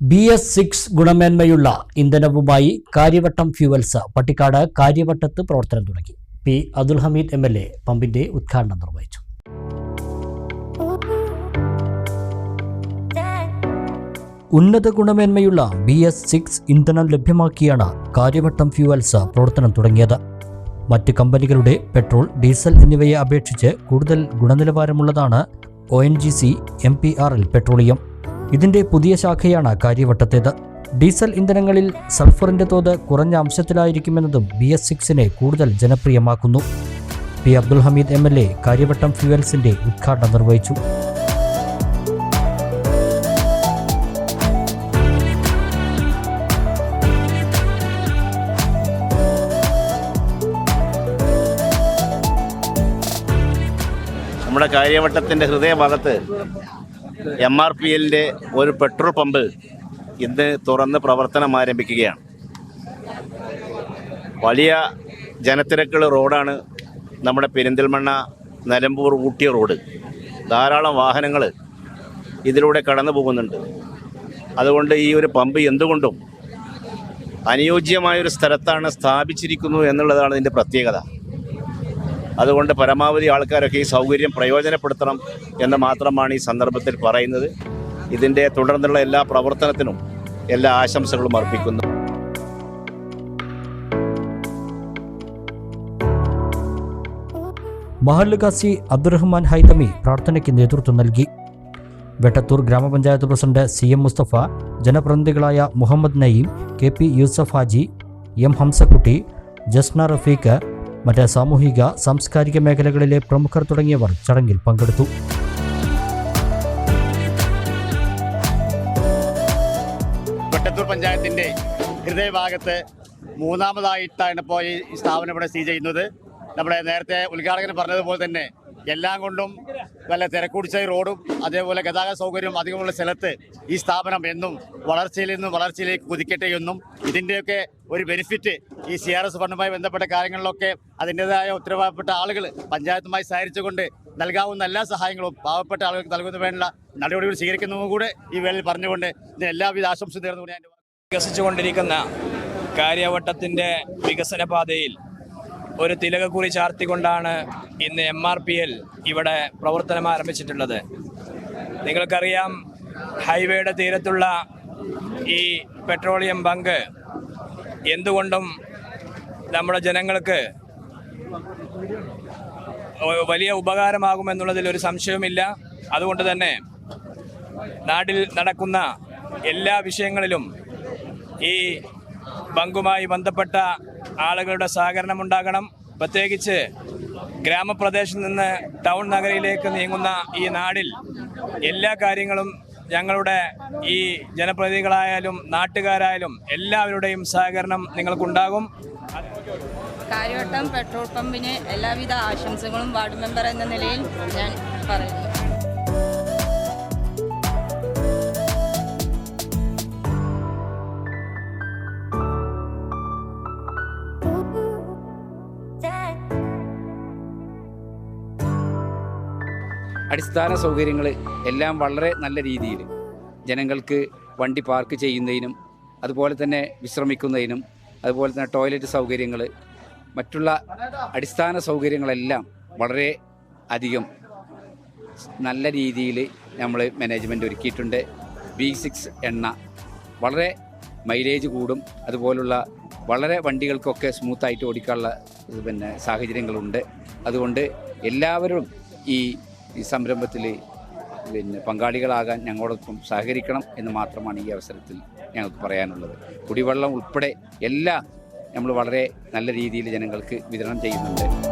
B S six ഗുണമേന്മയുള്ള ഇന്ധനവുമായി Karyavattom fuels Pattikkad കാര്യവട്ടത്ത് പ്രവർത്തനം തുടങ്ങി. P Abdul Hameed M L A പമ്പിന്റെ ഉദ്ഘാടനം നിർവഹിച്ചു. ഉന്നത ഗുണമേന്മയുള്ള ബി എസ് സിക്സ് ഇന്ധനം ലഭ്യമാക്കിയാണ് കാര്യവട്ടം ഫ്യൂവൽസ് പ്രവർത്തനം തുടങ്ങിയത്. മറ്റ് കമ്പനികളുടെ പെട്രോൾ ഡീസൽ എന്നിവയെ അപേക്ഷിച്ച് കൂടുതൽ ഗുണനിലവാരമുള്ളതാണ് O N G C M P R L petroleum. ഇതിന്റെ പുതിയ ശാഖയാണ് കാര്യവട്ടത്തേത്. ഡീസൽ ഇന്ധനങ്ങളിൽ സൾഫറിന്റെ തോത് കുറഞ്ഞ അംശത്തിലായിരിക്കുമെന്നതും ബി എസ് സിക്സിനെ കൂടുതൽ ജനപ്രിയമാക്കുന്നു. P Abdul Hameed M L A Kariyavattam ഫ്യൂവൽസിന്റെ ഉദ്ഘാടനം നിർവഹിച്ചു. നമ്മുടെ കാര്യവട്ടത്തിന്റെ ഹൃദയഭാഗത്ത് എം ആർ പി എല്ലിന്റെ ഒരു പെട്രോൾ പമ്പ് ഇന്ന് തുറന്ന് പ്രവർത്തനം ആരംഭിക്കുകയാണ്. വലിയ ജനത്തിരക്കുള്ള റോഡാണ് നമ്മുടെ പെരിന്തൽമണ്ണ നിലമ്പൂർ ഊട്ടി റോഡ്. ധാരാളം വാഹനങ്ങൾ ഇതിലൂടെ കടന്നു പോകുന്നുണ്ട്. അതുകൊണ്ട് ഈ ഒരു പമ്പ് എന്തുകൊണ്ടും അനുയോജ്യമായൊരു സ്ഥലത്താണ് സ്ഥാപിച്ചിരിക്കുന്നു എന്നുള്ളതാണ് ഇതിന്റെ പ്രത്യേകത. അതുകൊണ്ട് പരമാവധി ആൾക്കാരൊക്കെ ഈ സൗകര്യം പ്രയോജനപ്പെടുത്തണം എന്ന് മാത്രമാണ് ഈ സന്ദർഭത്തിൽ പറയുന്നത്. ഇതിന്റെ തുടർന്നുള്ള എല്ലാ പ്രവർത്തനത്തിനും എല്ലാ ആശംസകളും അർപ്പിക്കുന്നു. മഹല്ലുഖാസി അബ്ദുറഹ്മാൻ ഹൈതമി പ്രാർത്ഥനയ്ക്ക് നേതൃത്വം നൽകി. Vettathur gramapanchayat president C M Musthafa ജനപ്രതിനിധികളായ Muhammad Naeem K P Yusuf Haji M Hamsakkutty Jasna Rafeeq മറ്റ് സാമൂഹിക സാംസ്കാരിക മേഖലകളിലെ പ്രമുഖർ തുടങ്ങിയവർ ചടങ്ങിൽ പങ്കെടുത്തു. പഞ്ചായത്തിന്റെ ഹൃദയഭാഗത്ത് മൂന്നാമതായിട്ടാണ് ഇപ്പോൾ ഈ സ്ഥാപനം ഇവിടെ സ്ഥിതി ചെയ്യുന്നത്. നമ്മുടെ നേരത്തെ ഉദ്ഘാടകൻ പറഞ്ഞതുപോലെ തന്നെ എല്ലാം കൊണ്ടും നല്ല തിരക്കുടിച്ച റോഡും അതേപോലെ ഗതാഗത സൗകര്യവും അധികമുള്ള സ്ഥലത്ത് ഈ സ്ഥാപനം എന്നും വളർച്ചയിൽ നിന്നും വളർച്ചയിലേക്ക് കുതിക്കട്ടെ എന്നും ഇതിന്റെയൊക്കെ ഒരു ബെനിഫിറ്റ് ഈ സി ആർ എസ് ഫണ്ടുമായി ബന്ധപ്പെട്ട കാര്യങ്ങളിലൊക്കെ അതിന്റെതായ ഉത്തരവാദപ്പെട്ട ആളുകൾ പഞ്ചായത്തുമായി സഹകരിച്ചുകൊണ്ട് നൽകാവുന്ന എല്ലാ സഹായങ്ങളും പാവപ്പെട്ട ആളുകൾക്ക് നൽകുന്ന വേണ്ട നടപടികൾ സ്വീകരിക്കുന്നതും കൂടെ ഈ വേളയിൽ പറഞ്ഞുകൊണ്ട് ഇതിന് എല്ലാവിധ ആശംസ നേർന്നുകൊണ്ട് ഞാൻ വികസിച്ചുകൊണ്ടിരിക്കുന്ന കാര്യവട്ടത്തിന്റെ വികസന പാതയിൽ ഒരു തിലകക്കുറി ചാർത്തിക്കൊണ്ടാണ് ഇന്ന് എം ആർ പി എൽ ഇവിടെ പ്രവർത്തനം ആരംഭിച്ചിട്ടുള്ളത്. നിങ്ങൾക്കറിയാം ഹൈവേയുടെ തീരത്തുള്ള ഈ പെട്രോളിയം ബങ്ക് എന്തുകൊണ്ടും നമ്മുടെ ജനങ്ങൾക്ക് വലിയ ഉപകാരമാകുമെന്നുള്ളതിൽ ഒരു സംശയവുമില്ല. അതുകൊണ്ട് തന്നെ നാട്ടിൽ നടക്കുന്ന എല്ലാ വിഷയങ്ങളിലും ഈ ബങ്കുമായി ബന്ധപ്പെട്ട ആളുകളുടെ സഹകരണം ഉണ്ടാകണം. പ്രത്യേകിച്ച് ഗ്രാമപ്രദേശത്ത് നിന്ന് ടൗൺ നഗരയിലേക്ക് നീങ്ങുന്ന ഈ നാടിൽ എല്ലാ കാര്യങ്ങളും ഞങ്ങളുടെ ഈ ജനപ്രതിനിധികളായാലും നാട്ടുകാരായാലും എല്ലാവരുടെയും സഹകരണം നിങ്ങൾക്കുണ്ടാകും. കാര്യവട്ടം പെട്രോൾ പമ്പിന് എല്ലാവിധ ആശംസകളും വാർഡ് മെമ്പർ എന്ന നിലയിൽ ഞാൻ പറയുന്നു. അടിസ്ഥാന സൗകര്യങ്ങൾ എല്ലാം വളരെ നല്ല രീതിയിൽ ജനങ്ങൾക്ക് വണ്ടി പാർക്ക് ചെയ്യുന്നതിനും അതുപോലെ തന്നെ വിശ്രമിക്കുന്നതിനും അതുപോലെ തന്നെ ടോയ്ലറ്റ് സൗകര്യങ്ങൾ മറ്റുള്ള അടിസ്ഥാന സൗകര്യങ്ങളെല്ലാം വളരെ അധികം നല്ല രീതിയിൽ നമ്മൾ മാനേജ്മെന്റ് ഒരുക്കിയിട്ടുണ്ട്. ബി സിക്സ് എണ്ണ വളരെ മൈലേജ് കൂടും. അതുപോലുള്ള വളരെ വണ്ടികൾക്കൊക്കെ സ്മൂത്തായിട്ട് ഓടിക്കാനുള്ള പിന്നെ സാഹചര്യങ്ങളുണ്ട്. അതുകൊണ്ട് എല്ലാവരും ഈ ഈ സംരംഭത്തിൽ പിന്നെ പങ്കാളികളാകാൻ ഞങ്ങളോടൊപ്പം സഹകരിക്കണം എന്ന് മാത്രമാണ് ഈ അവസരത്തിൽ ഞങ്ങൾക്ക് പറയാനുള്ളത്. കുടിവെള്ളം ഉൾപ്പെടെ എല്ലാം നമ്മൾ വളരെ നല്ല രീതിയിൽ ജനങ്ങൾക്ക് വിതരണം ചെയ്യുന്നുണ്ട്.